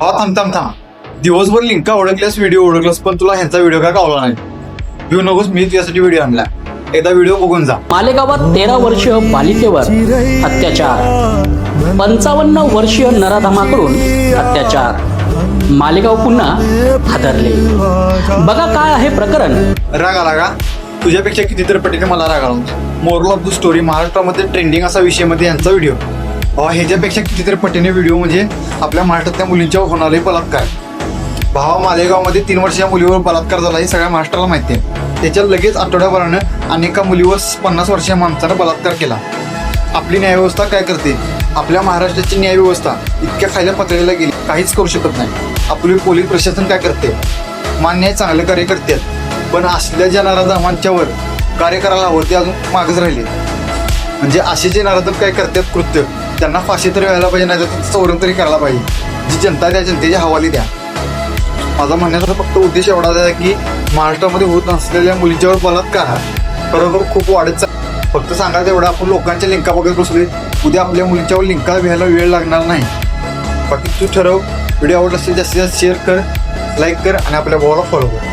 हा थांब थांब थांब. दिवसभर लिंका ओळखल्यास व्हिडिओ ओळखलास पण तुला ह्यांचा व्हिडिओ काय कावला नाही? घेऊ नकोस मी तुझ्यासाठी व्हिडिओ आणला एकदा व्हिडिओ बघून जा. मालेगावात तेरा वर्षीय बालिकेवर अत्याचार. पंचावन्न वर्षीय नराधमाकडून अत्याचार. मालेगाव पुन्हा हादरले. बघा काय आहे प्रकरण. राग आला का तुझ्यापेक्षा कितीतरी पटीने मला राग मोरल ऑफ द स्टोरी महाराष्ट्रामध्ये ट्रेंडिंग असा विषयमध्ये यांचा व्हिडिओ अहो, ह्याच्यापेक्षा कितीतरी पटीने व्हिडिओ म्हणजे आपल्या महाराष्ट्रातल्या मुलींच्यावर होणारे बलात्कार. भावा मालेगावमध्ये तीन वर्षाच्या मुलीवर बलात्कार झाला हे सगळ्या महाराष्ट्राला माहिती आहे. त्याच्या लगेच आठवड्याभरानं अनेका मुलीवर पन्नास वर्षीय माणसानं बलात्कार केला. आपली न्यायव्यवस्था काय करते? आपल्या महाराष्ट्राची न्यायव्यवस्था इतक्या खायल्या पातळीला गेली काहीच करू शकत नाही. आपली पोलीस प्रशासन काय करते? मान्य चांगले चांगलं कार्य करतात पण असल्या ज्या नाराजामांच्यावर कार्य करायला हवं ते अजून मागच राहिले. म्हणजे असे जे नाराजक काय करतात कृत्य त्यांना फाशी तरी व्हायला पाहिजे नाही तर संवरण तरी करायला पाहिजे. जी जनता त्या जनतेच्या हवाली द्या. माझा म्हणण्याचा फक्त उद्देश एवढा आहे की महाराष्ट्रामध्ये होत नसलेल्या मुलींच्यावर बलात्कार खरोखर खूप वाढत चाल फक्त सांगायचं एवढं आपण लोकांच्या लिंका बघत बसले उद्या आपल्या मुलींच्यावर लिंका घ्यायला वेळ लागणार नाही. बाकी तू ठरव. व्हिडिओ आवडला असेल जास्तीत जास्त शेअर कर लाईक कर आणि आपल्या भावाला फॉलो कर.